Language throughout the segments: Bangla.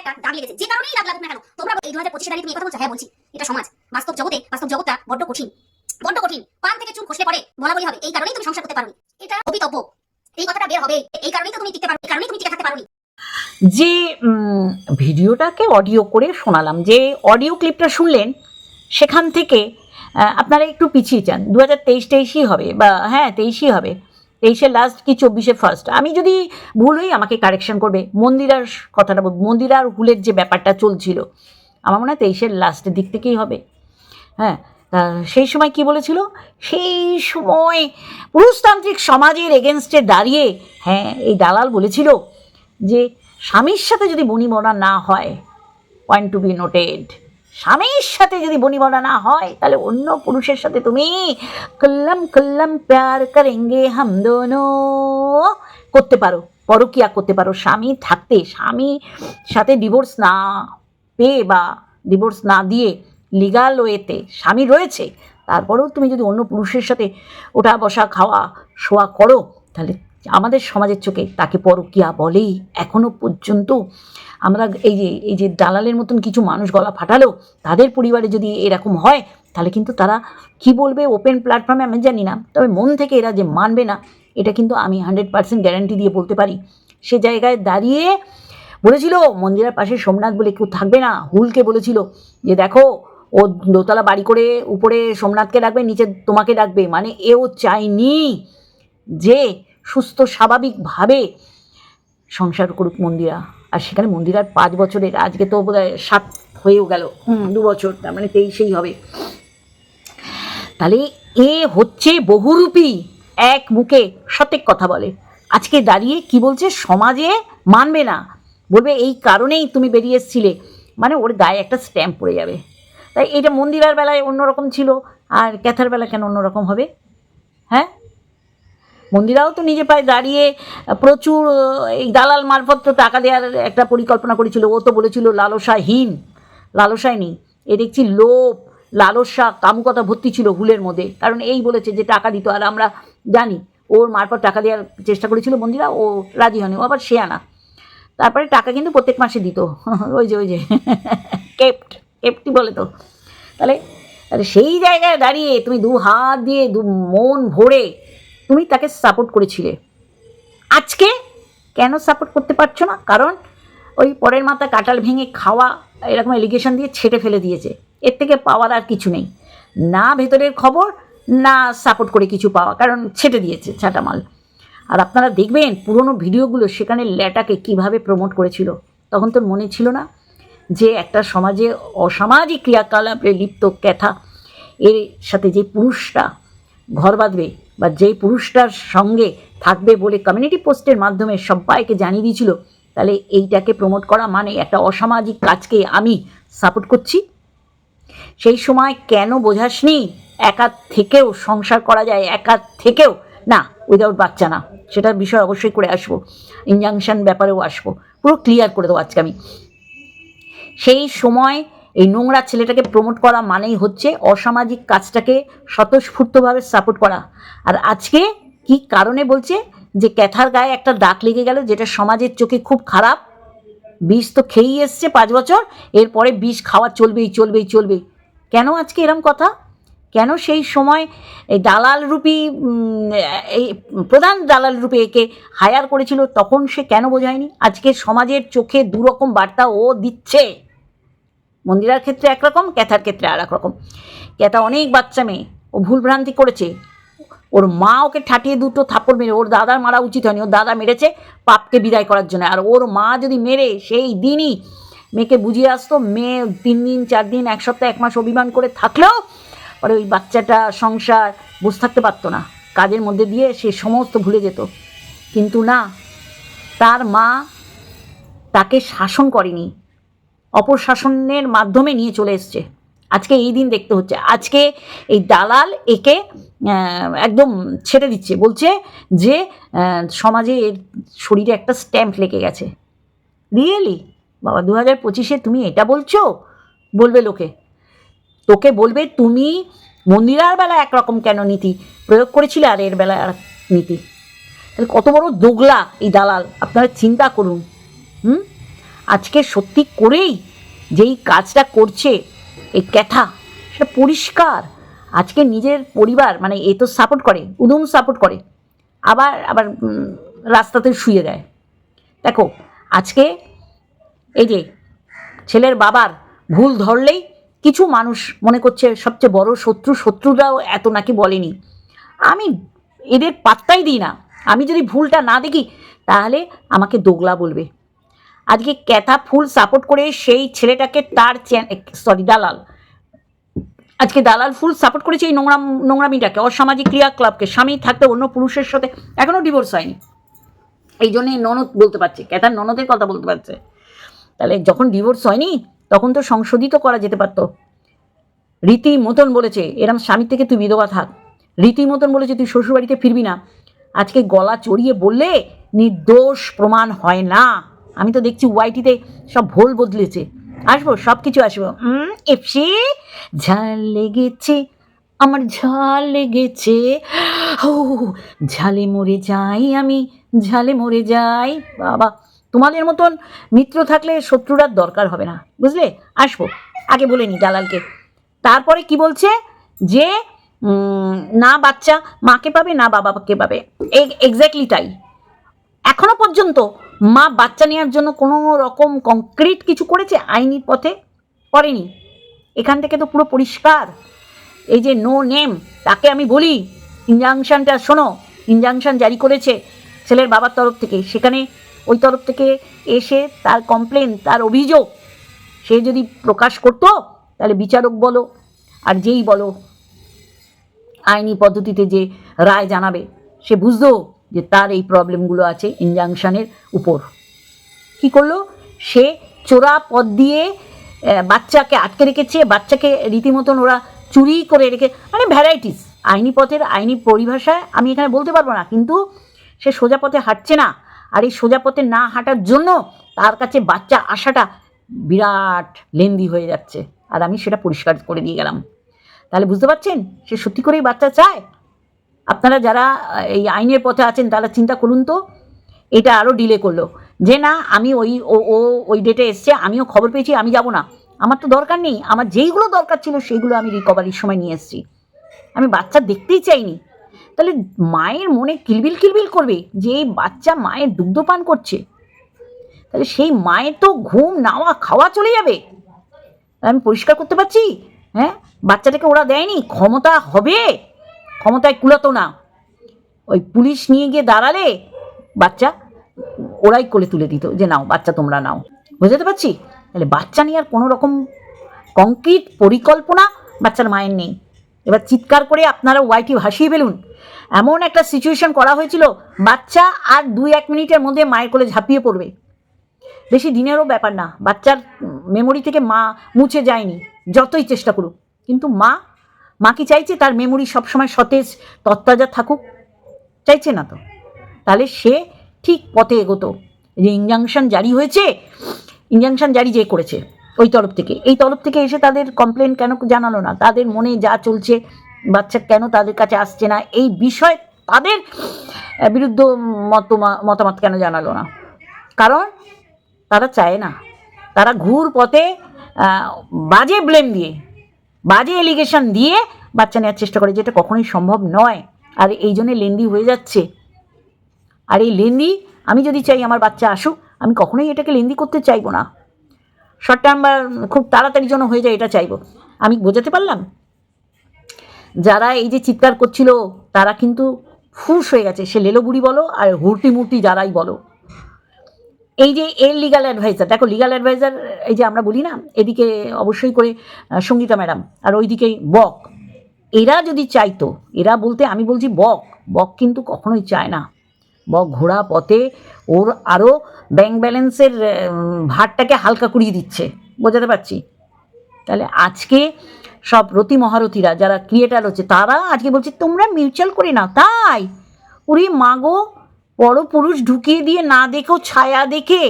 একটা দাগ লেগেছে। যে কারণেই দাগ লাগুক না কেন, তোমরা এই দু হাজার পঁচিশে দাঁড়িয়ে তুমি কথা বলছো হ্যাঁ বলছি, এটা সমাজ, বাস্তব জগতে বাস্তব জগৎটা বড্ড কঠিন। বড্ড কঠিন। পান থেকে চুল বলা বলি হবে, এই কারণেই তুমি সংসার করতে এটা অবিতব্য এই কথাটা বের হবে, এই কারণেই তো তুমি টিকতে পারো, এই কারণেই তুমি টিকে থাকতে যে ভিডিওটাকে অডিও করে শোনালাম, যে অডিও ক্লিপটা শুনলেন, সেখান থেকে আপনারা একটু পিছিয়ে যান। দু হাজার তেইশ তেইশই হবে, বা হ্যাঁ তেইশই হবে। তেইশে লাস্ট কি, চব্বিশে ফার্স্ট আমি যদি ভুল হই, আমাকে কারেকশন করবে। মন্দিরার কথাটা বল মন্দিরার হুলের যে ব্যাপারটা চলছিল, আমার মনে হয় তেইশের লাস্টের দিক থেকেই হবে। হ্যাঁ সেই সময় কি বলেছিল? সেই সময় পুরুষতান্ত্রিক সমাজের এগেনস্টে দাঁড়িয়ে হ্যাঁ এই দালাল বলেছিল যে, স্বামীর সাথে যদি বনিবনা না হয় পয়েন্ট টু বি নোটেড স্বামীর সাথে যদি বনিবনা না হয়, তাহলে অন্য পুরুষের সাথে তুমি কল্লাম কল্লাম প্যার করেঙ্গে, হাম করতে পারো, পরকিয়া করতে পারো। স্বামী থাকতে, স্বামী সাথে ডিভোর্স না পেয়ে বা ডিভোর্স না দিয়ে লিগাল ওয়েতে স্বামী রয়েছে, তারপরেও তুমি যদি অন্য পুরুষের সাথে ওঠা বসা খাওয়া শোয়া করো, তাহলে আমাদের সমাজের চোখে তাকে পরকিয়া বলেই এখনও পর্যন্ত আমরা এই যে এই যে দালালের মতন কিছু মানুষ গলা ফাটালো তাদের পরিবারে যদি এরকম হয়, তাহলে কিন্তু তারা কি বলবে ওপেন প্ল্যাটফর্মে আমি জানি না। তবে মন থেকে এরা যে মানবে না, এটা কিন্তু আমি হান্ড্রেড পার্সেন্ট গ্যারান্টি দিয়ে বলতে পারি। সে জায়গায় দাঁড়িয়ে বলেছিল, মন্দিরের পাশে সোমনাথ বলে কেউ থাকবে না, হুলকে বলেছিল যে দেখো, ও দোতলা বাড়ি করে উপরে সোমনাথকে ডাকবে, নিচে তোমাকে ডাকবে। মানে এও চায়নি যে সুস্থ স্বাভাবিকভাবে সংসার করুক মন্দিরা। আর সেখানে মন্দিরার পাঁচ বছরের আজকে তো বোধ হয় সাত হয়েও গেল দু বছর তার মানে তেইশেই হবে। তাহলে এ হচ্ছে বহুরূপী এক মুখে সঠিক কথা বলে। আজকে দাঁড়িয়ে কি বলছে? সমাজে মানবে না। বলবে এই কারণেই তুমি বেরিয়ে এসছিলে। মানে ওর গায়ে একটা স্ট্যাম্প পড়ে যাবে। তাই এটা মন্দিরার বেলায় অন্যরকম ছিল। আর ক্যাথার বেলা কেন অন্যরকম হবে? হ্যাঁ? মন্দিরাও তো নিজে পায়ে দাঁড়িয়ে প্রচুর এই দালাল মারফত তো টাকা দেওয়ার একটা পরিকল্পনা করেছিল। ও তো বলেছিল লালসাহীন লালসায় নেই। এ দেখছি লোভ, লালসা, কামুকতা ভর্তি ছিল হুলের মধ্যে। কারণ এই বলেছে যে টাকা দিত, আর আমরা জানি, ওর মারফত টাকা দেওয়ার চেষ্টা করেছিল মন্দিরা, ও রাজি হয়নি, ও আবার সে আনা। তারপরে টাকা কিন্তু প্রত্যেক মাসে দিত। ওই যে ওই যে, কেপ্ট কেপ্টি বলে তো। তাহলে সেই জায়গায় দাঁড়িয়ে তুমি দু হাত দিয়ে দু মন ভরে তুমি তাকে সাপোর্ট করেছিলে। আজকে কেন সাপোর্ট করতে পারছ না? কারণ ওই পরের মাথা কাটাল ভেঙে খাওয়া, এরকম এলিগেশন দিয়ে ছেটে ফেলে দিয়েছে। এর থেকে পাওয়ার আর কিছু নেই। না ভেতরের খবর, না সাপোর্ট করে কিছু পাওয়া। কারণ ছেটে দিয়েছে ছাটামাল। আর আপনারা দেখবেন, পুরনো ভিডিওগুলো সেখানে ল্যাটাকে কীভাবে প্রমোট করেছিল? তখন তোর মনে ছিল না যে একটা সমাজে অসামাজিক ক্রিয়াকলাপে লিপ্ত ক্যাথা, এর সাথে যে পুরুষটা ঘর বাঁধবে বা যেই পুরুষটার সঙ্গে থাকবে বলে কমিউনিটি পোস্টের মাধ্যমে সবাইকে জানিয়ে দিয়েছিল, তাহলে এইটাকে প্রমোট করা মানে একটা অসামাজিক কাজকে আমি সাপোর্ট করছি। সেই সময় কেন বোঝাসনি? একা থেকেও সংসার করা যায়, একা থেকেও। না উইদাউট বাচ্চা না, সেটার বিষয় অবশ্যই করে আসব ইনজাংশন ব্যাপারেও আসব, পুরো ক্লিয়ার করে দেবো আজকে আমি। সেই সময় এই নোংরা ছেলেটাকে প্রমোট করা মানেই হচ্ছে অসামাজিক কাজটাকে স্বতঃস্ফূর্তভাবে সাপোর্ট করা। আর আজকে কি কারণে বলছে? যে ক্যাথার গায়ে একটা দাগ লেগে গেল, যেটা সমাজের চোখে খুব খারাপ। বিষ তো খেয়েই এসছে পাঁচ বছর, এরপরে বিষ খাওয়া চলবেই চলবেই চলবে কেন আজকে এরম কথা? কেন সেই সময় এই দালাল রূপী এই প্রধান দালাল রূপে একে হায়ার করেছিল, তখন সে কেন বোঝায়নি? আজকে সমাজের চোখে দুরকম বার্তা ও দিচ্ছে। মন্দিরার ক্ষেত্রে একরকম, ক্যাথার ক্ষেত্রে আর রকম ক্যাথা অনেক বাচ্চা মেয়ে, ও ভুলভ্রান্তি করেছে। ওর মা ওকে ঠাটিয়ে দুটো থাপড় মেরে, ওর দাদার মারা উচিত হয়নি, ওর দাদা মেরেছে পাপকে বিদায় করার জন্য। আর ওর মা যদি মেরে সেই দিনই মেয়েকে বুঝিয়ে আসতো, মেয়ে তিন দিন, চার দিন, এক সপ্তাহ, এক মাস অভিমান করে থাকলেও পরে ওই বাচ্চাটা সংসার বসে থাকতে পারতো না। কাজের মধ্যে দিয়ে সে সমস্ত ভুলে যেত। কিন্তু না, তার মা তাকে শাসন করেনি। অপশাসনের মাধ্যমে নিয়ে চলে এসছে। আজকে এই দিন দেখতে হচ্ছে। আজকে এই দালাল একে একদম ছেড়ে দিচ্ছে। বলছে যে সমাজে এর শরীরে একটা স্ট্যাম্প লেগে গেছে। রিয়েলি বাবা দু হাজার পঁচিশে তুমি এটা বলছো? বলবে লোকে। তোকে বলবে, তুমি মন্দিরার বেলা একরকম কেন নীতি প্রয়োগ করেছিলে আর এর বেলা আর নীতি? কত বড় দোগলা এই দালাল। আপনারা চিন্তা করুন। হুম? আজকে সত্যি করেই যেই কাজটা করছে, এই ক্যাথা, সেটা পরিষ্কার। আজকে নিজের পরিবার মানে এ তো সাপোর্ট করে, উদম সাপোর্ট করে, আবার আবার রাস্তাতে শুয়ে দেয়। দেখো, আজকে এই যে ছেলের বাবার ভুল ধরলেই কিছু মানুষ মনে করছে সবচেয়ে বড় শত্রু, শত্রুরাও এত নাকি বলেনি। আমি এদের পাত্তাই দিই না। আমি যদি ভুলটা না দেখি, তাহলে আমাকে দোগলা বলবে। আজকে ক্যাথা ফুল সাপোর্ট করে সেই ছেলেটাকে তার সরি দালাল। আজকে দালাল ফুল সাপোর্ট করেছে এই নোংরা নোংরামিটাকে, অসামাজিক ক্রিয়াকলাপকে স্বামী থাকতে অন্য পুরুষের সাথে এখনও ডিভোর্স হয়নি। এই জন্যই ননদ বলতে পারছে, ক্যাথার ননদের কথা বলতে পারছে। তাহলে যখন ডিভোর্স হয়নি, তখন তো সংশোধিত করা যেতে পারতো। রীতি মতন বলেছে, এরম স্বামীর থেকে তুই বিধবা থাক। রীতি মতন বলেছে, তুই শ্বশুরবাড়িতে ফিরবি না। আজকে গলা চড়িয়ে বললে নির্দোষ প্রমাণ হয় না। আমি তো দেখছি ওয়াইটিতে সব ভোল বদলেছে। আসব সব কিছু আসব এফসি ঝাল লেগেছে, আমার ঝাল লেগেছে। ও, ঝালে মরে যাই আমি, ঝালে মরে যাই। বাবা, তোমাদের মতন মিত্র থাকলে শত্রুরার দরকার হবে না, বুঝলে? আসব, আগে বলে নি দালালকে। তারপরে কি বলছে? যে না বাচ্চা মাকে পাবে, না বাবাকে পাবে। এক্স্যাক্টলি তাই। এখনও পর্যন্ত মা বাচ্চা নেওয়ার জন্য কোনো রকম কংক্রিট কিছু করেছে? আইনি পথে? করেনি। এখান থেকে তো পুরো পরিষ্কার। এই যে নো নেম তাকে আমি বলি ইনজাংশনটা শোনো ইনজাংশন জারি করেছে ছেলের বাবার তরফ থেকে। সেখানে ওই তরফ থেকে এসে তার কমপ্লেন তার অভিযোগ, সে যদি প্রকাশ করতো, তাহলে বিচারক বলো, আর যেই বলো, আইনি পদ্ধতিতে যে রায় জানাবে, সে বুঝতো। যে তার এই প্রবলেমগুলো আছে ইনজাংশনের উপর। কি করল? সে চোরা পথ দিয়ে বাচ্চাকে আটকে রেখেছে, বাচ্চাকে রীতিমতন ওরা চুরি করে রেখে মানে ভ্যারাইটিস। আইনি পথের, আইনি পরিভাষায় আমি এখানে বলতে পারব না, কিন্তু সে সোজা পথে হাঁটছে না। আর এই সোজা পথে না হাঁটার জন্য তার কাছে বাচ্চা আসাটা বিরাট লেন্দি হয়ে যাচ্ছে। আর আমি সেটা পরিষ্কার করে দিয়ে গেলাম। তাহলে বুঝতে পারছেন? সে সত্যি করেই বাচ্চা চায়? আপনারা যারা এই আইনের পথে আছেন, তারা চিন্তা করুন তো, এটা আরও ডিলে করল। যে না, আমি ওই, ও ওই ডেটে এসছে, আমিও খবর পেয়েছি, আমি যাব না। আমার তো দরকার নেই, আমার যেইগুলো দরকার ছিল, সেইগুলো আমি রিকভারির সময় নিয়ে এসেছি। আমি বাচ্চা দেখতেই চাইনি। তাহলে মায়ের মনে কিলবিল কিলবিল করবে যে এই বাচ্চা মায়ের দুগ্ধ পান করছে। তাহলে সেই মায়ের তো ঘুম, নাওয়া, খাওয়া চলে যাবে। আমি পরিষ্কার করতে পারছি? হ্যাঁ? বাচ্চাটাকে ওরা দেয়নি, ক্ষমতা হবে। ক্ষমতায় কুলাতো না। ওই পুলিশ নিয়ে গিয়ে দাঁড়ালে বাচ্চা ওরাই কোলে তুলে দিত যে, নাও, বাচ্চা তোমরা নাও। বুঝতে পারছি? তাহলে বাচ্চা নিয়ে আর কোনো রকম কংক্রিট পরিকল্পনা বাচ্চার মায়ের নেই। এবার চিৎকার করে আপনারা ওয়াইটি ভাসিয়ে ফেলুন। এমন একটা সিচুয়েশন করা হয়েছিল, বাচ্চা আর দুই এক মিনিটের মধ্যে মায়ের কোলে ঝাঁপিয়ে পড়বে। বেশি দিনেরও ব্যাপার না, বাচ্চার মেমোরি থেকে মা মুছে যায়নি, যতই চেষ্টা করুক। কিন্তু মা মা কি চাইছে তার মেমোরি সবসময় সতেজ তত্তাজা থাকুক? চাইছে না তো। তাহলে সে ঠিক পথে এগোতো। যে ইনজাংশন জারি হয়েছে ইনজাংশন জারি যে করেছে, ওই তরফ থেকে। এই তরফ থেকে এসে তাদের কমপ্লেন কেন জানালো না? তাদের মনে যা চলছে, বাচ্চা কেন তাদের কাছে আসছে না? এই বিষয় তাদের বিরুদ্ধ মত মতামত কেন জানালো না? কারণ তারা চায় না। তারা ঘুর পথে বাজে ব্লেম দিয়ে বাজে এলিগেশন দিয়ে বাচ্চা নেওয়ার চেষ্টা করে, যেটা কখনোই সম্ভব নয়। আর এই জন্যে লেন্দি হয়ে যাচ্ছে। আর এই লেন্দি, আমি যদি চাই আমার বাচ্চা আসুক, আমি কখনোই এটাকে লেন্দি করতে চাইব না। শর্ট টার্ম বা খুব তাড়াতাড়ি যেন হয়ে যায়, এটা চাইব। আমি বোঝাতে পারলাম? যারা এই যে চিৎকার করছিল, তারা কিন্তু ফুস হয়ে গেছে। সে লেলো বুড়ি বলো আর হুর্তি মূর্তি যারাই বলো। এই যে এর লিগাল অ্যাডভাইজার দেখো লিগাল অ্যাডভাইজার এই যে আমরা বলি না, এদিকে অবশ্যই করে সঙ্গীতা ম্যাডাম, আর ওইদিকে বক। এরা যদি চাইতো, এরা বলতে আমি বলছি বক বক কিন্তু কখনোই চায় না। বক ঘোড়া পথে ওর আরও ব্যাংক ব্যালেন্সের ভারটাকে হালকা করিয়ে দিচ্ছে, বোঝাতে পারছি? তাহলে আজকে সব রতি মহারথীরা, যারা ক্রিয়েটার হচ্ছে, তারা আজকে বলছে, তোমরা মিউচুয়াল করে নাও। তাই, ওরে মাগো বড় পুরুষ ঢুকিয়ে দিয়ে না দেখেও ছায়া দেখে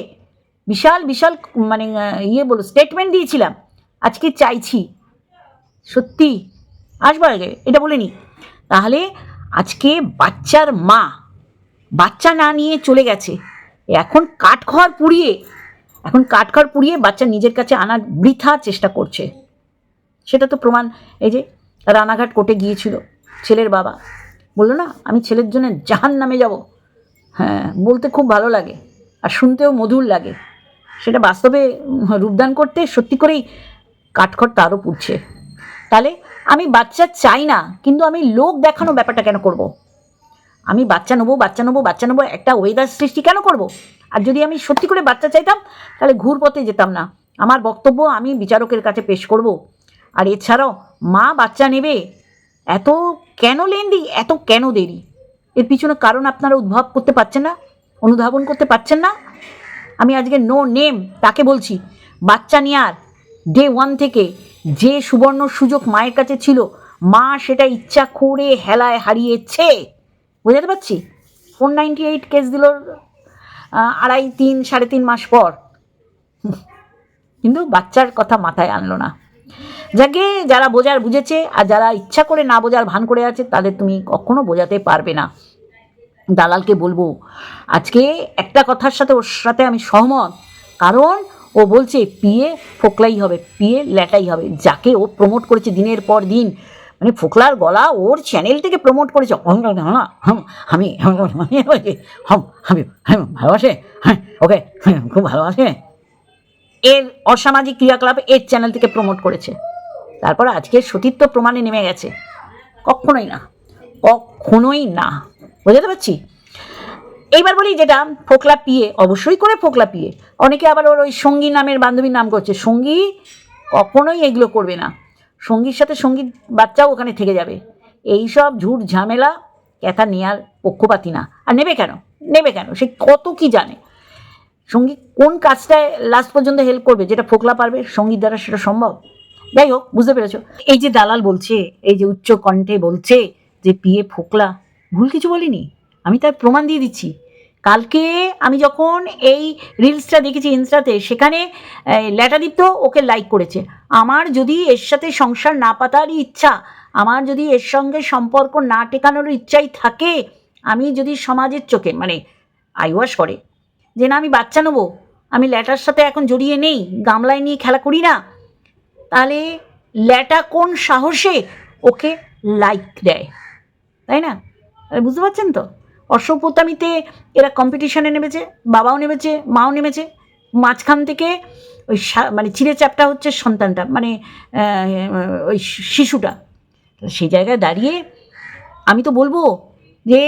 বিশাল বিশাল মানে ইয়ে বলো স্টেটমেন্ট দিয়েছিলাম। আজকে চাইছি। সত্যি? আসবার আগে, এটা বলিনি তাহলে আজকে বাচ্চার মা, বাচ্চা না নিয়ে চলে গেছে। এখন কাঠ খড় পুড়িয়ে, এখন কাঠখড় পুড়িয়ে বাচ্চা নিজের কাছে আনার বৃথা চেষ্টা করছে। সেটা তো প্রমাণ, এই যে রানাঘাট কোর্টে গিয়েছিল ছেলের বাবা। বলল, না, আমি ছেলের জন্য জাহান নামে যাব। হ্যাঁ বলতে খুব ভালো লাগে আর শুনতেও মধুর লাগে সেটা বাস্তবে রূপদান করতে সত্যি করেই কাঠখড় তারও পুড়ছে তাহলে আমি বাচ্চা চাই না, কিন্তু আমি লোক দেখানো ব্যাপারটা কেন করব। আমি বাচ্চা নেব বাচ্চা নেব বাচ্চা নেব, একটা ওয়েদার সৃষ্টি কেন করব। আর যদি আমি সত্যি করে বাচ্চা চাইতাম, তাহলে ঘুর পথে যেতাম না আমার বক্তব্য আমি বিচারকের কাছে পেশ করব। আর এছাড়াও মা বাচ্চা নেবে, এত কেন লেন্দি, এত কেন দেরি এর পিছনে কারণ আপনারা উদ্ভব করতে পারছেন না, অনুধাবন করতে পারছেন না। আমি আজকে নো নেম তাকে বলছি। বাচ্চা নেওয়ার ডে ওয়ান থেকে যে সুবর্ণ সুযোগ মায়ের কাছে ছিল, মা সেটা ইচ্ছা করে হেলায় হারিয়েছে। বোঝাতে পারছি? ফোর নাইনটি এইট কেস দিল আড়াই তিন, সাড়ে তিন মাস পর। কিন্তু বাচ্চার কথা মাথায় আনলো না। যাকে যারা বোঝার বুঝেছে, আর যারা ইচ্ছা করে না বোঝার ভান করে আছে, তাদের তুমি কখনো বোঝাতে পারবে না। দালালকে বলব আজকে একটা কথার সাথে ওর সাথে আমি সহমত। কারণ ও বলছে পিয়ে ফোকলাই হবে পিয়ে ল্যাটাই হবে। যাকে ও প্রমোট করেছে দিনের পর দিন। মানে ফোকলার গলা ওর চ্যানেল থেকে প্রমোট করেছে। আমি হম, আমি ভালোবাসে। হ্যাঁ ওকে খুব ভালোবাসে। এর অসামাজিক ক্রিয়াকলাপ এর চ্যানেল থেকে প্রমোট করেছে। তারপর আজকে সতীত্ব প্রমাণে নেমে গেছে। কখনোই না কখনোই না। বোঝাতে পারছি? এইবার বলি যেটা, ফোকলা পিয়ে অবশ্যই করে ফোকলা পিয়ে অনেকে আবার ওর ওই সঙ্গী নামের বান্ধবীর নাম করছে। সঙ্গী কখনোই এগুলো করবে না। সঙ্গীর সাথে সংগীত বাচ্চাও ওখানে থেকে যাবে। এই সব ঝুট ঝামেলা ক্যাথা নেয়ার পক্ষপাতি না। আর নেবে কেন? নেবে কেন? সে কত কি জানে? সঙ্গী কোন কাজটায় লাস্ট পর্যন্ত হেল্প করবে? যেটা ফোকলা পারবে সংগীত দ্বারা সেটা সম্ভব? যাই হোক, বুঝতে পেরেছ। এই যে দালাল বলছে, এই যে উচ্চ কণ্ঠে বলছে যে পিয়ে ফোকলা ভুল কিছু বলিনি। আমি তার প্রমাণ দিয়ে দিচ্ছি। কালকে আমি যখন এই রিলসটা দেখেছি ইনস্টাতে, সেখানে ল্যাটাদীপ্ত ওকে লাইক করেছে। আমার যদি এর সাথে সংসার না পাতারই ইচ্ছা, আমার যদি এর সঙ্গে সম্পর্ক না টেকানোর ইচ্ছাই থাকে, আমি যদি সমাজের চোখে মানে আইওয়াশ করে, যে না আমি বাচ্চা নেব, আমি ল্যাটার সাথে এখন জড়িয়ে নেই, গামলায় নিয়ে খেলা করি না, তাহলে ল্যাটা কোন সাহসে ওকে লাইক দেয়? তাই না? বুঝতে পারছেন তো? অশ্বপোতামিতে এরা কম্পিটিশনে নেমেছে, বাবাও নেমেছে, মাও নেমেছে। মাঝখান থেকে ওই মানে চিড়ে চাপটা হচ্ছে সন্তানটা মানে ওই শিশুটা। সেই জায়গায় দাঁড়িয়ে আমি তো বলব যে,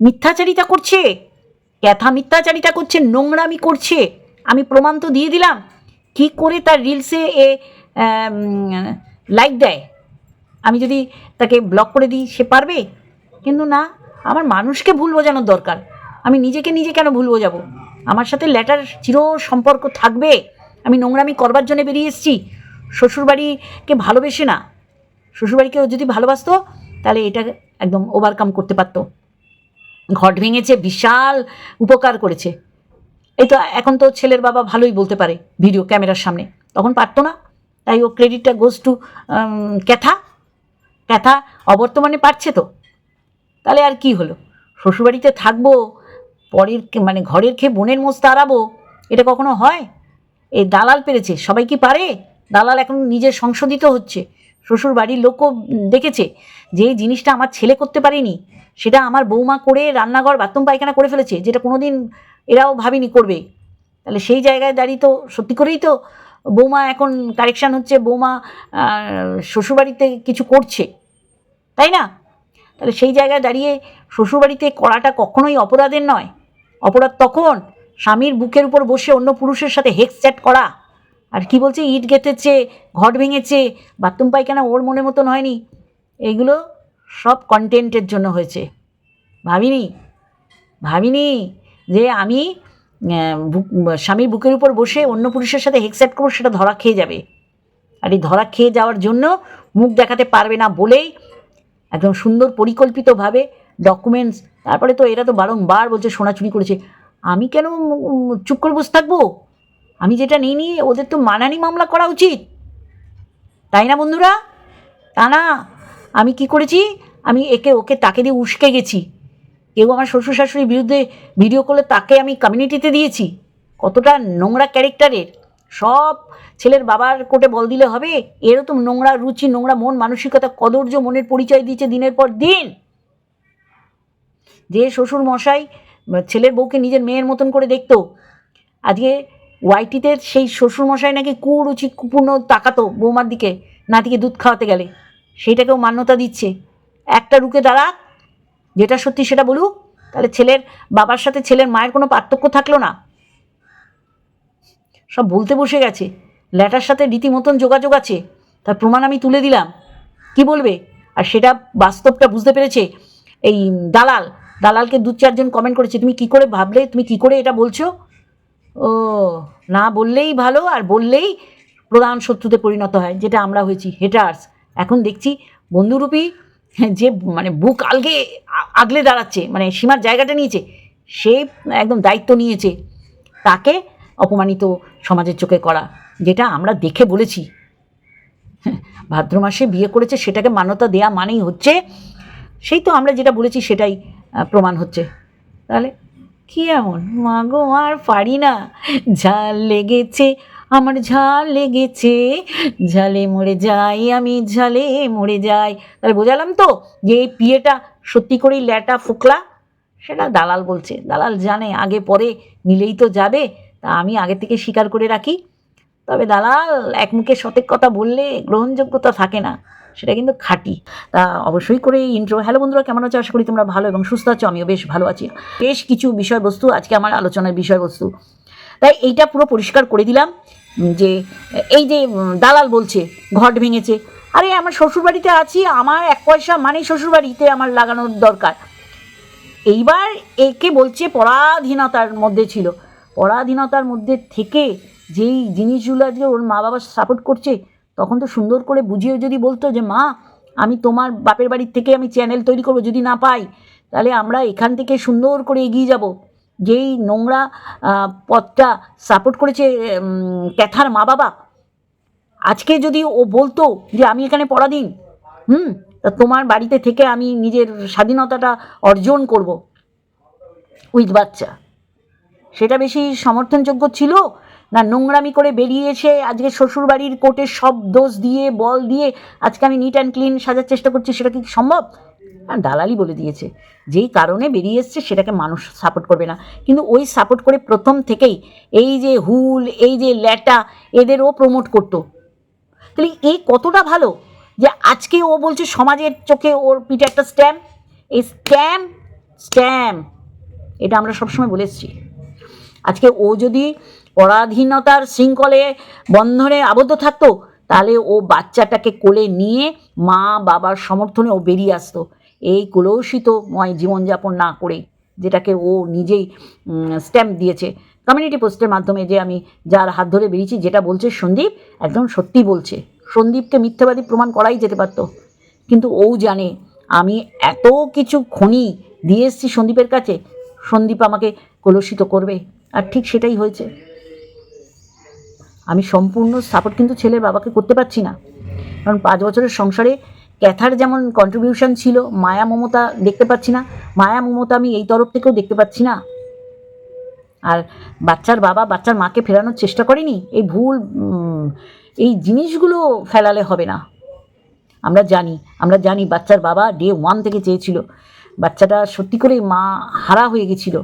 মিথ্যাচারিতা করছে, ক্যাথা মিথ্যাচারিতা করছে, নোংরামি করছে। আমি প্রমাণ তো দিয়ে দিলাম। কি করে তার রিলসে এ লাইক দেয়? আমি যদি তাকে ব্লক করে দিই, সে পারবে? কিন্তু না, আমার মানুষকে ভুল বোঝানোর দরকার। আমি নিজেকে নিজে কেন ভুল বোঝাবো? আমার সাথে ল্যাটার চির সম্পর্ক থাকবে? আমি নোংরামি করবার জন্য বেরিয়ে এসেছি। শ্বশুরবাড়িকে ভালোবেসে না। শ্বশুরবাড়িকে ও যদি ভালোবাসতো, তাহলে এটা একদম ওভারকাম করতে পারতো। ঘট ভেঙেছে, বিশাল উপকার করেছে। এই তো এখন তো ছেলের বাবা ভালোই বলতে পারে ভিডিও ক্যামেরার সামনে। তখন পারতো না। তাই ও ক্রেডিটটা গোজ টু ক্যাথা। ক্যাথা অবর্তমানে পারছে তো। তাহলে আর কি হলো? শ্বশুরবাড়িতে থাকব, পরের মানে ঘরের খেয়ে বোনের মোষ তাড়াবো, এটা কখনো হয়? এই দালাল পেরেছে, সবাই কি পারে? দালাল এখন নিজে সংশোধিত হচ্ছে শ্বশুর বাড়ির লোকও দেখেছে যে জিনিসটা আমার ছেলে করতে পারেনি, সেটা আমার বৌমা করে রান্নাঘর, বাথরুম, পায়খানা করে ফেলেছে, যেটা কোনো দিন এরাও ভাবিনি করবে। তাহলে সেই জায়গায় দাঁড়িয়ে তো সত্যি করেই তো বৌমা এখন কারেকশান হচ্ছে, বৌমা শ্বশুরবাড়িতে কিছু করছে, তাই না? তাহলে সেই জায়গায় দাঁড়িয়ে শ্বশুরবাড়িতে করাটা কখনোই অপরাধের নয়। অপরাধ তখন স্বামীর বুকের উপর বসে অন্য পুরুষের সাথে হেক্স চ্যাট করা। আর কি বলছে? ইট গেঁথেছে, ঘট ভেঙেছে, বাথরুম পায়খানা ওর মনের মতন হয়নি। এইগুলো সব কন্টেন্টের জন্য হয়েছে। ভাবিনি? ভাবিনি যে আমি স্বামীর বুকের উপর বসে অন্য পুরুষের সাথে হেক্সেট করব সেটা ধরা খেয়ে যাবে। আর এই ধরা খেয়ে যাওয়ার জন্য মুখ দেখাতে পারবে না বলেই একদম সুন্দর পরিকল্পিতভাবে ডকুমেন্টস তারপরে তো এরা তো বারংবার বলছে, সোনা চুরি করেছে। আমি কেন চুপ করে বসে থাকব? আমি যেটা নিই নি ওদের তো মানানি মামলা করা উচিত। তাই না বন্ধুরা? তা না, আমি কি করেছি? আমি একে, ওকে তাকে দিয়ে উস্কে গেছি। কেউ আমার শ্বশুর শাশুড়ির বিরুদ্ধে ভিডিও করলে তাকে আমি কমিউনিটিতে দিয়েছি। কতটা নোংরা ক্যারেক্টারের সব ছেলের বাবার কোটে বল দিলে হবে। এরও তো নোংরা রুচি, নোংরা মন, মানসিকতা, কদর্য, মনের পরিচয় দিচ্ছে দিনের পর দিন। যে শ্বশুর মশাই ছেলের বউকে নিজের মেয়ের মতন করে দেখতো, আজকে ওয়াইটিতে সেই শ্বশুর মশাই নাকি কুরুচি পূর্ণ তাকাতো বৌমার দিকে, নাতিকে দুধ খাওয়াতে গেলে। সেইটাকেও মান্যতা দিচ্ছে। একটা রুকে দাঁড়া, যেটা সত্যি সেটা বলুক, তাহলে ছেলের বাবার সাথে ছেলের মায়ের কোনো পার্থক্য থাকল না। সব বলতে বসে গেছে। ল্যাটার সাথে রীতিমতন যোগাযোগ আছে। তার প্রমাণ আমি তুলে দিলাম। কি বলবে? আর সেটা বাস্তবটা বুঝতে পেরেছে এই দালাল। দালালকে দু চারজন কমেন্ট করেছে, তুমি কি করে ভাবলে? তুমি কি করে এটা বলছো? ও, না বললেই ভালো, আর বললেই প্রধান শত্রুতে পরিণত হয়, যেটা আমরা হয়েছি হেটার্স এখন দেখছি বন্ধুরূপী যে মানে বুক আলগে আগলে দাঁড়াচ্ছে মানে সীমার জায়গাটা নিয়েছে, সে একদম দায়িত্ব নিয়েছে। তাকে অপমানিত সমাজের চোখে করা, যেটা আমরা দেখে বলেছি। ভাদ্র মাসে বিয়ে করেছে, সেটাকে মান্যতা দেয়া মানেই হচ্ছে, সেই তো আমরা যেটা বলেছি সেটাই প্রমাণ হচ্ছে। তাহলে কি এমন? মা গো, আর পারি না। ঝাল লেগেছে, আমার ঝাল লেগেছে। ঝালে মরে যাই, আমি ঝালে মরে যাই। তাহলে বোঝালাম তো যে এই বিয়েটা সত্যি করেই ল্যাটা ফুকলা? সেটা দালাল বলছে। দালাল জানে, আগে পরে মিলেই তো যাবে। তা আমি আগে থেকে স্বীকার করে রাখি। তবে দালাল এক মুখে সঠিক কথা বললে গ্রহণযোগ্যতা থাকে না, সেটা কিন্তু খাঁটি। তা অবশ্যই করে ইন্ট্রো হ্যালো বন্ধুরা, কেমন আছো? আশা করি তোমরা ভালো এবং সুস্থ আছো, আমিও বেশ ভালো আছি। বেশ কিছু বিষয়বস্তু আজকে আমার আলোচনার বিষয়বস্তু। তাই এইটা পুরো পরিষ্কার করে দিলাম যে, এই যে দালাল বলছে, ঘট ভেঙেছে। আরে, আমার শ্বশুরবাড়িতে আছি, আমার এক পয়সা মানে শ্বশুরবাড়িতে আমার লাগানোর দরকার। এইবার একে বলছে পরাধীনতার মধ্যে ছিল। পরাধীনতার মধ্যে থেকে যেই জিনিসগুলো আজকে ওর মা বাবা সাপোর্ট করছে, তখন তো সুন্দর করে বুঝিয়ে যদি বলতো যে, মা, আমি তোমার বাপের বাড়ির থেকে আমি চ্যানেল তৈরি করব যদি না পাই, তাহলে আমরা এখান থেকে সুন্দর করে এগিয়ে যাব। যেই নোংরা পথটা সাপোর্ট করেছে ক্যাথার মা বাবা, আজকে যদি ও বলতো যে, আমি এখানে পরাধীন, হুম, তা তোমার বাড়িতে থেকে আমি নিজের স্বাধীনতাটা অর্জন করব। উইথ বাচ্চা। সেটা বেশি সমর্থনযোগ্য ছিল? না নোংরামি করে বেরিয়ে এসে আজকে শ্বশুরবাড়ির কোর্টের সব দোষ দিয়ে, বল দিয়ে আজকে আমি নিট অ্যান্ড ক্লিন সাজার চেষ্টা করছি, সেটা কি সম্ভব? দালালি বলে দিয়েছে। যেই কারণে বেরিয়ে এসছে সেটাকে মানুষ সাপোর্ট করবে না। কিন্তু ওই সাপোর্ট করে প্রথম থেকেই এই যে হুল, এই যে ল্যাটা এদেরও প্রমোট করতো। তাহলে এই কতটা ভালো যে আজকে ও বলছে সমাজের চোখে ওর পিঠে একটা স্ট্যাম্প এই স্ট্যাম্প স্ট্যাম্প এটা আমরা সবসময় বলে এসেছি। আজকে ও যদি পরাধীনতার শৃঙ্খলে বন্ধনে আবদ্ধ থাকতো, তাহলে ও বাচ্চাটাকে কোলে নিয়ে মা বাবার সমর্থনে ও বেরিয়ে আসতো। এই কলৌষিতময় জীবনযাপন না করে, যেটাকে ও নিজেই স্ট্যাম্প দিয়েছে। কমিউনিটি পোস্টের মাধ্যমে যে আমি যার হাত ধরে বেরিয়েছি, যেটা বলছে সন্দীপ, একদম সত্যি বলছে। সন্দীপকে মিথ্যাবাদী প্রমাণ করাই যেতে পারতো। কিন্তু ও জানে, আমি এত কিছু খনি দিয়ে এসেছি সন্দীপের কাছে, সন্দীপ আমাকে কলুষিত করবে। আর ঠিক সেটাই হয়েছে। আমি সম্পূর্ণ সাপোর্ট কিন্তু ছেলের বাবাকে করতে পারছি না। কারণ পাঁচ বছরের সংসারে ক্যাথার যেমন কন্ট্রিবিউশন ছিল, মায়া, মমতা দেখতে পাচ্ছি না। মায়া, মমতা আমি এই তরফ থেকেও দেখতে পাচ্ছি না। আর বাচ্চার বাবা বাচ্চার মাকে ফেরানোর চেষ্টা করেনি, এই ভুল এই জিনিসগুলো ফেলালে হবে না। আমরা জানি আমরা জানি বাচ্চার বাবা ডে ওয়ান থেকে চেয়েছিল। বাচ্চাটা সত্যি করে মা হারা হয়ে গেছিল।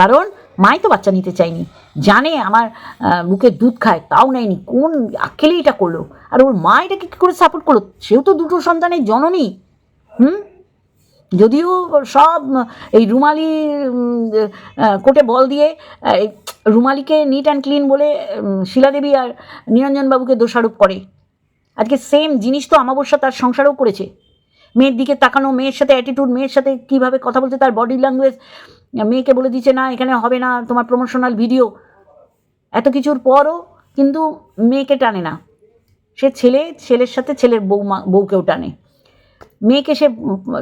কারণ মাই তো বাচ্চা নিতে চায়নি। জানে আমার বুকে দুধ খায়, তাও নেয়নি। কোন আকেলে এটা করল? আর ওর মা এটাকে কী করে সাপোর্ট করল? সেও তো দুটো সন্তানের জননী। হুম? যদিও সব, এই রুমালি কোটে বল দিয়ে রুমালিকে নিট অ্যান্ড ক্লিন বলে শিলাদেবী আর নিরঞ্জনবাবুকে দোষারোপ করে। আজকে সেম জিনিস তো আমাবস্যা তার সংসারেও করেছে। মেয়ের দিকে তাকানো, মেয়ের সাথে অ্যাটিটিউড মেয়ের সাথে কীভাবে কথা বলছে, তার বডি ল্যাঙ্গুয়েজ মেয়েকে বলে দিচ্ছে, না, এখানে হবে না, তোমার প্রমোশনাল ভিডিও এত কিছুর পরও কিন্তু মেয়েকে টানে না। সে ছেলে, ছেলের সাথে ছেলের বৌমা, বউকেও টানে। মেয়েকে সে,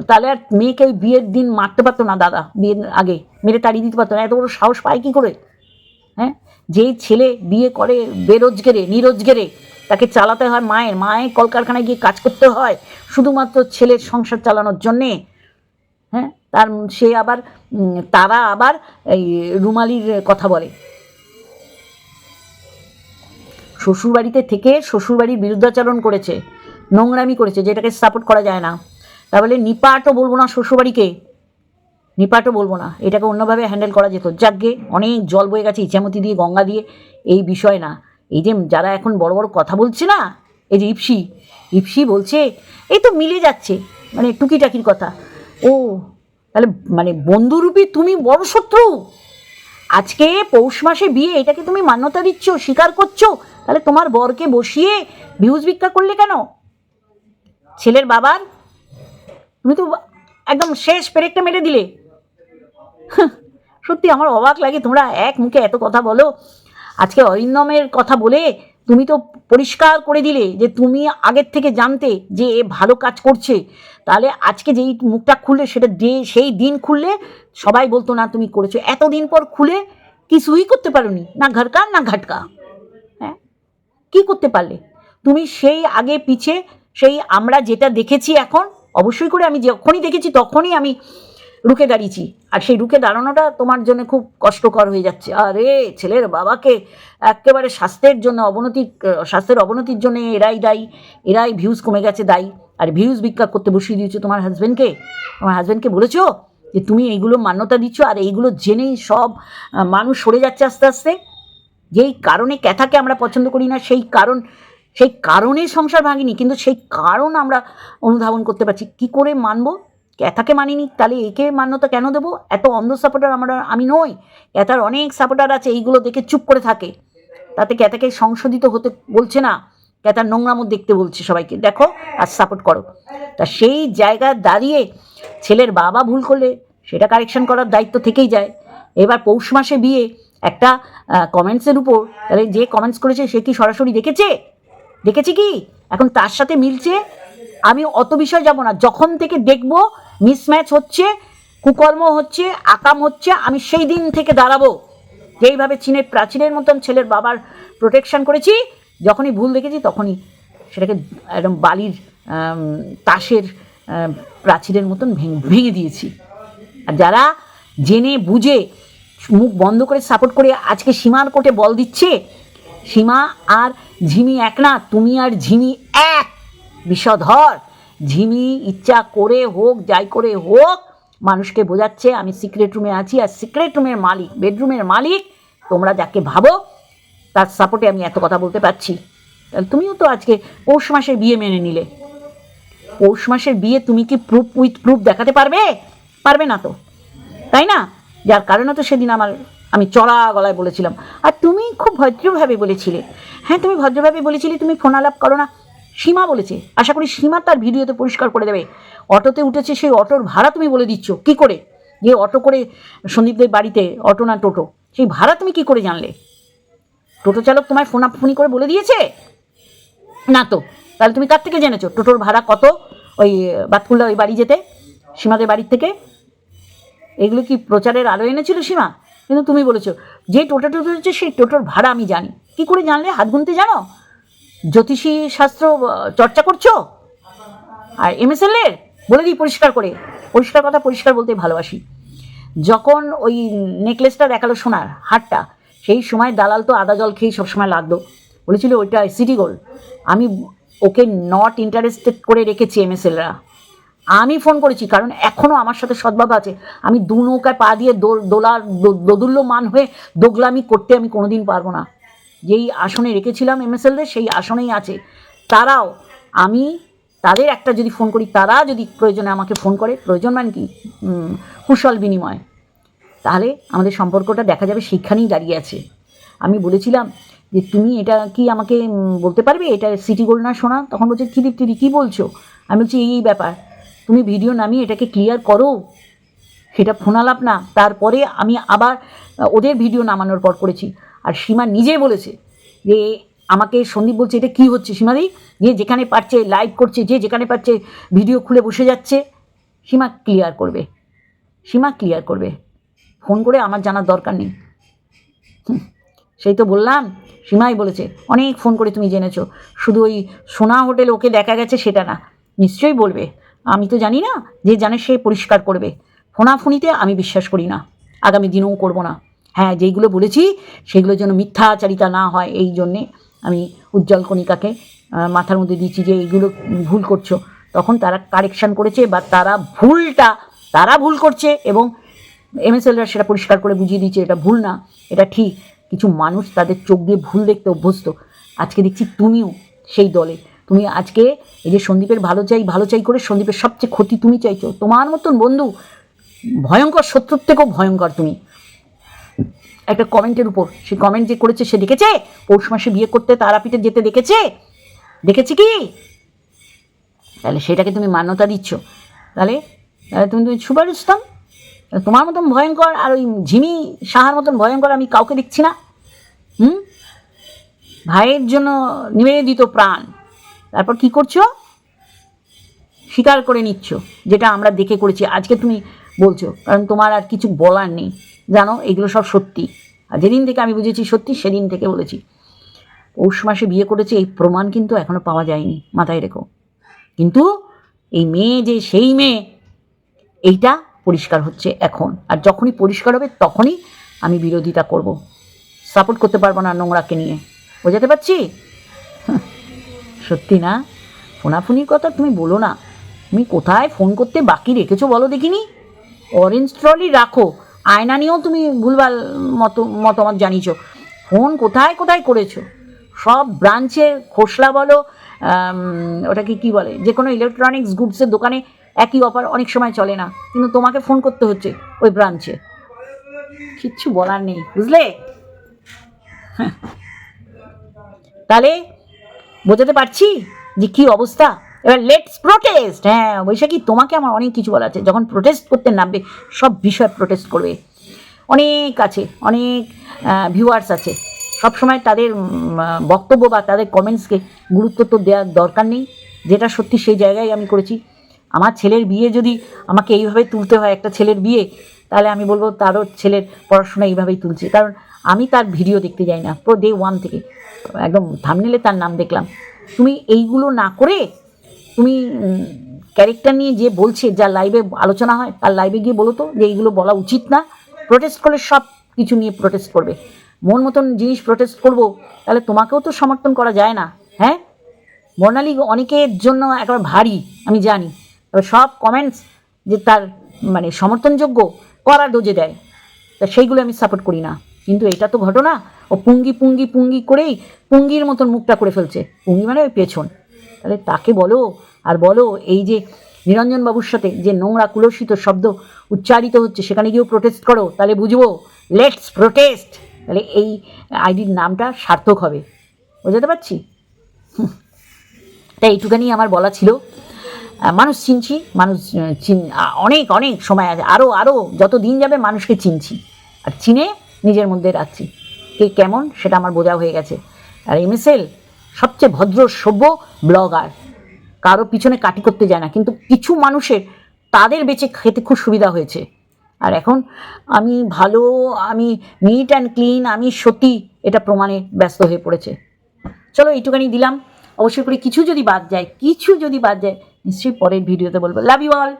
তাহলে আর মেয়েকে ওই বিয়ের দিন মারতে পারতো না দাদা, বিয়ের আগে। মেরে তাড়িয়ে দিতে পারতো না, এত বড় সাহস পায় কী করে? হ্যাঁ? যেই ছেলে বিয়ে করে বেরোজগেরে, নিরোজগেরে, তাকে চালাতে হয় মায়ের। মায়ের কলকারখানায় গিয়ে কাজ করতে হয়, শুধুমাত্র ছেলের সংসার চালানোর জন্যে। হ্যাঁ? তার সে আবার তারা আবার এই রুমালির কথা বলে। শ্বশুরবাড়িতে থেকে শ্বশুরবাড়ির বিরুদ্ধাচরণ করেছে, নোংরামি করেছে, যেটাকে সাপোর্ট করা যায় না। তাহলে নিপাটও বলব না শ্বশুরবাড়িকে। নিপাটও বলব না, এটাকে অন্যভাবে হ্যান্ডেল করা যেত। যাকগে, অনেক জল বয়ে গেছে ইচ্ছামতি দিয়ে, গঙ্গা দিয়ে, এই বিষয় না। এই যে যারা এখন বড় বড় কথা বলছে না, এই যে ইপসি ইপসি বলছে, এই তো মিলে যাচ্ছে। মানে টুকিটাকির কথা। ও তাহলে মানে বন্ধুরূপী তুমি বড় শত্রু। আজকে পৌষ মাসে বিয়ে, এটাকে তুমি মান্যতা দিচ্ছ, স্বীকার করছ, তাহলে তোমার বরকে বসিয়ে ভিউজ ভিক্ষা করলে কেন? ছেলের বাবার? তুমি তো একদম শেষ পেরেকটা মেরে দিলে। সত্যি আমার অবাক লাগে তোমরা এক মুখে এত কথা বলো। আজকে অরিন্দমের কথা বলে তুমি তো পরিষ্কার করে দিলে যে তুমি আগের থেকে জানতে যে এ ভালো কাজ করছে, তাহলে আজকে যেই মুখটা খুললে সেটা সেই দিন খুললে সবাই বলতো, না, তুমি করেছ। এতদিন পর খুলে কিছুই করতে পারোনি, না ঘরকা, না ঘাটকা। হ্যাঁ? কি করতে পারলে? তুমি সেই আগে পিছে, সেই আমরা যেটা দেখেছি এখন, অবশ্যই করে আমি যখনই দেখেছি তখনই আমি রুখে দাঁড়িয়েছি। আর সেই রুখে দাঁড়ানোটা তোমার জন্য খুব কষ্টকর হয়ে যাচ্ছে। আরে ছেলের বাবাকে একেবারে স্বাস্থ্যের জন্য অবনতি, স্বাস্থ্যের অবনতির জন্য এরাই দায়ী, এরাই ভিউজ কমে গেছে দায়ী। আর ভিউজ ভিক্ষা করতে বসিয়ে দিয়েছ তোমার হাজব্যান্ডকে তোমার হাজব্যান্ডকে বলেছ যে তুমি এইগুলো মান্যতা দিচ্ছ আর এইগুলো জেনেই সব মানুষ সরে যাচ্ছে আস্তে আস্তে। যেই কারণে ক্যাথাকে আমরা পছন্দ করি না, সেই কারণ, সেই কারণে সংসার ভাঙিনি, কিন্তু সেই কারণ আমরা অনুধাবন করতে পারছি। কি করে মানবো? ক্যাথাকে মানিনি? তাহলে একে মান্যতা কেন দেবো? এত অন্ধ সাপোর্টার আমরা আমি নই। ক্যাথার অনেক সাপোর্টার আছে, এইগুলো দেখে চুপ করে থাকে। তাতে ক্যাথাকে সংশোধিত হতে বলছে না? ক্যাথার নোংরামো দেখতে বলছে সবাইকে? দেখো, আর সাপোর্ট করো। তা সেই জায়গায় দাঁড়িয়ে ছেলের বাবা ভুল করলে, সেটা কারেকশন করার দায়িত্ব থেকেই যায়। এবার পৌষ মাসে বিয়ে, একটা কমেন্টসের উপর, তাহলে যে কমেন্টস করেছে, সে কি সরাসরি দেখেছে? দেখেছে কি? এখন তার সাথে মিলছে? আমি অত বিষয় যাব না। যখন থেকে দেখব মিসম্যাচ হচ্ছে, কুকর্ম হচ্ছে, আকাম হচ্ছে, আমি সেই দিন থেকে দাঁড়াবো। যেইভাবে চীনের প্রাচীনের মতন ছেলের বাবার প্রোটেকশন করেছি, যখনই ভুল দেখেছি তখনই সেটাকে একদম বালির তাসের প্রাচীরের মতন ভেঙে ভেঙে দিয়েছি। আর যারা জেনে, বুঝে, মুখ বন্ধ করে সাপোর্ট করে আজকে সীমার কোটে বল দিচ্ছে, সীমা আর ঝিমি এক না, তুমি আর ঝিমি এক বিষধর ঝিমি ইচ্ছা করে হোক, যাই করে হোক, মানুষকে বোঝাচ্ছে, আমি সিক্রেট রুমে আছি, আর সিক্রেট রুমের মালিক বেডরুমের মালিক, তোমরা যাকে ভাবো, তার সাপোর্টে আমি এত কথা বলতে পারছি। তুমিও তো আজকে পৌষ মাসের বিয়ে মেনে নিলে। পৌষ মাসের বিয়ে তুমি কি প্রুফ উইথ প্রুফ দেখাতে পারবে? পারবে না তো। তাই না? যার কারণে তো সেদিন আমার, আমি চড়া গলায় বলেছিলাম। আর তুমি খুব ভদ্রভাবে বলেছিলে। হ্যাঁ তুমি ভদ্রভাবে বলেছিলে, তুমি ফোন আলাপ করো না। সীমা বলেছে। আশা করি সীমা তার ভিডিওতে পরিষ্কার করে দেবে। অটোতে উঠেছে সেই অটোর ভাড়া তুমি বলে দিচ্ছ। কি করে? যে অটো করে সন্দীপদের বাড়িতে, অটো না টোটো? সেই ভাড়া তুমি কি করে জানলে? টোটো চালক তোমায় ফোন ফোনি করে বলে দিয়েছে? না তো, তাহলে তুমি কার থেকে জেনেছো? টোটোর ভাড়া কত ওই, বাতকুল্লা ওই বাড়ি যেতে? সীমাদের বাড়ির থেকে? এগুলো কি প্রচারের আলো এনেছিল সীমা? কিন্তু তুমি বলেছ, যে টোটো টোটো হচ্ছে সেই টোটোর ভাড়া আমি জানি। কি করে জানলে? হাত গুনতে জানো? জ্যোতিষী শাস্ত্র চর্চা করছ? আর এমএসএল এর বলে দিই পরিষ্কার করে। পরিষ্কার কথা, পরিষ্কার বলতে ভালোবাসি। যখন ওই নেকলেসটা দেখাল সোনার হারটা, সেই সময় দালাল তো আদা জল খেয়েই সবসময় লাগতো। বলেছিল, ওইটা সিটি গোল্ড। আমি ওকে নট ইন্টারেস্টেড করে রেখেছি এমএসএলরা আমি ফোন করেছি, কারণ এখনও আমার সাথে সদ্ভাব আছে। আমি দু নৌকায় পা দিয়ে দোল- দোদুল্যমান হয়ে দোগলামি করতে আমি কোনোদিন পারব না। যেই আসনে রেখেছিলাম এমএসএলদের সেই আসনেই আছে। তারাও, আমি তাদের একটা যদি ফোন করি, তারা যদি প্রয়োজনে আমাকে ফোন করে, প্রয়োজন মানে কি? কুশল বিনিময়। তাহলে আমাদের সম্পর্কটা দেখা যাবে, সেইখানেই দাঁড়িয়ে আছে। আমি বলেছিলাম যে, তুমি এটা কি আমাকে বলতে পারবে? এটা সিটি গোল্ড না শোনা তখন বলছে, কী দীপ্তি কী বলছো? আমি বলছি, এই ব্যাপার। তুমি ভিডিও নামিয়ে এটাকে ক্লিয়ার করো। সেটা ফোনালাপ না। তারপরে আমি আবার, ওদের ভিডিও নামানোর পর করেছি। আর সীমা নিজে বলেছে যে আমাকে সন্দীপ বলছে, এটা কী হচ্ছে সীমাদি? যে যেখানে পারছে লাইভ করছে, যে যেখানে পারছে ভিডিও খুলে বসে যাচ্ছে। সীমা ক্লিয়ার করবে। সীমা ক্লিয়ার করবে। ফোন করে আমার জানার দরকার নেই। সেই তো বললাম, সীমাই বলেছে, অনেক ফোন করে তুমি জেনেছো। শুধু ওই সোনা হোটেল ওকে দেখা গেছে সেটা না। নিশ্চয়ই বলবে। আমি তো জানি না যে জানে সে পরিষ্কার করবে। ফোনাফুনিতে আমি বিশ্বাস করি না। আগামী দিনেও করব না। হ্যাঁ যেইগুলো বলেছি, সেগুলোর যেন মিথ্যাচারিতা না হয়, এই জন্যে আমি উজ্জ্বল কণিকাকে মাথার মধ্যে দিচ্ছি যে এইগুলো ভুল করছ। তখন তারা কারেকশান করেছে বা তারা ভুলটা, তারা ভুল করছে এবং এমএসএলরা সেটা পরিষ্কার করে বুঝিয়ে দিচ্ছে এটা ভুল না, এটা ঠিক। কিছু মানুষ তাদের চোখ দিয়ে ভুল দেখতে অভ্যস্ত। আজকে দেখছি তুমিও সেই দলে। তুমি আজকে এই যে সন্দীপের ভালো চাই ভালো চাই করে সন্দীপের সবচেয়ে ক্ষতি তুমি চাইছো। তোমার মতন বন্ধু, ভয়ঙ্কর শত্রুর থেকেও ভয়ঙ্কর তুমি। একটা কমেন্টের উপর। সে কমেন্ট যে করেছে সে দেখেছে? পৌষ মাসে বিয়ে করতে তারাপীঠে যেতে দেখেছে? দেখেছে কি? তাহলে সেটাকে তুমি মান্যতা দিচ্ছ। তাহলে তাহলে তুমি তুমি সুপার তোমার মতন ভয়ঙ্কর আর ওই ঝিমি সাহার মতন ভয়ঙ্কর আমি কাউকে দেখছি না। হুম? ভাইয়ের জন্য নিবেদিত প্রাণ। তারপর কি করছ? স্বীকার করে নিচ্ছ, যেটা আমরা দেখে করেছি। আজকে তুমি বলছো, কারণ তোমার আর কিছু বলার নেই। জানো, এগুলো সব সত্যি। আর যেদিন থেকে আমি বুঝেছি সত্যি, সেদিন থেকে বলেছি। পৌষ মাসে বিয়ে করেছে, এই প্রমাণ কিন্তু এখনও পাওয়া যায়নি, মাথায় রেখো। কিন্তু এই মেয়ে যে সেই মেয়ে, এইটা পরিষ্কার হচ্ছে এখন। আর যখনই পরিষ্কার হবে, তখনই আমি বিরোধিতা করব। সাপোর্ট করতে পারব না নোংরাকে নিয়ে। বোঝাতে পারছি? সত্যি না? ফোনাফুনির কথা তুমি বলো না। তুমি কোথায় ফোন করতে বাকি রেখেছো বলো দেখিনি? অরেঞ্জ ট্রলি রাখো। আয়না নিয়েও তুমি ভুলভাল মতো, মতামত জানিয়েছ। ফোন কোথায় কোথায় করেছ? সব ব্রাঞ্চের খোসলা বলো ওটাকে কি বলে? যে কোনো ইলেকট্রনিক্স গুডসের দোকানে একই অফার অনেক সময় চলে না। কিন্তু তোমাকে ফোন করতে হচ্ছে ওই ব্রাঞ্চে। কিচ্ছু বলার নেই, বুঝলে? হ্যাঁ। তাহলে বোঝাতে পারছি যে কী অবস্থা? এবার লেটস প্রোটেস্ট হ্যাঁ বৈশাখী, তোমাকে আমার অনেক কিছু বলা আছে। যখন প্রোটেস্ট করতে নামবে, সব বিষয় প্রোটেস্ট করবে। অনেক আছে, অনেক ভিউয়ার্স আছে। সবসময় তাদের বক্তব্য বা তাদের কমেন্টসকে গুরুত্ব তো দেওয়ার দরকার নেই। যেটা সত্যি সেই জায়গায় আমি করেছি। আমার ছেলের বিয়ে যদি আমাকে এইভাবে তুলতে হয়, একটা ছেলের বিয়ে, তাহলে আমি বলব তারও ছেলের পড়াশোনা এইভাবেই তুলছে। কারণ আমি তার ভিডিও দেখতে যাই না, পুরো ডে ওয়ান থেকে। একদম থামনেলে তার নাম দেখলাম। তুমি এইগুলো না করে তুমি ক্যারেক্টার নিয়ে যে বলছে, যা লাইভে আলোচনা হয়, তার লাইভে গিয়ে বলো তো যে এইগুলো বলা উচিত না। প্রোটেস্ট করলে সব কিছু নিয়ে প্রোটেস্ট করবে। মন মতন জিনিস প্রোটেস্ট করব, তাহলে তোমাকেও তো সমর্থন করা যায় না হ্যাঁ? বর্ণালী অনেকের জন্য একবার ভারী, আমি জানি। তবে সব কমেন্টস যে তার মানে সমর্থনযোগ্য করা ডোজে দেয়। তা সেইগুলো আমি সাপোর্ট করি না। কিন্তু এটা তো ঘটনা, ও পুঙ্গি পুঙ্গি পুঙ্গি করেই পুঙ্গির মতন মুখটা করে ফেলছে। পুঙ্গি মানে ওই পেছন। তাহলে তাকে বলো, আর বলো, এই যে নিরঞ্জন বাবুর সাথে যে নোংরা কুলসিত শব্দ উচ্চারিত হচ্ছে, সেখানে গিয়েও প্রোটেস্ট করো, তাহলে বুঝব। লেটস প্রোটেস্ট তাহলে এই আইডির নামটা সার্থক হবে। বোঝাতে পারছি? তাই এইটুখানি আমার বলা ছিল। মানুষ চিনছি, মানুষ চিন অনেক অনেক সময় আছে। আরও আরও যত দিন যাবে মানুষকে চিনছি। আর চিনে নিজের মধ্যে রাখছি। কে কেমন সেটা আমার বোঝা হয়ে গেছে। আর এমএসএল সবচেয়ে ভদ্র, সভ্য ব্লগার। কারও পিছনে কাটি করতে যায় না, কিন্তু কিছু মানুষের তাদের বেঁচে খেতে খুব সুবিধা হয়েছে। আর এখন আমি ভালো, আমি নিট অ্যান্ড ক্লিন আমি সত্যি এটা প্রমাণে ব্যস্ত হয়ে পড়েছে। চলো এইটুখানি দিলাম। অবশ্যই করে কিছু যদি বাদ যায়, কিছু যদি বাদ যায়, নিশ্চয়ই পরের ভিডিওতে বলব। Love you all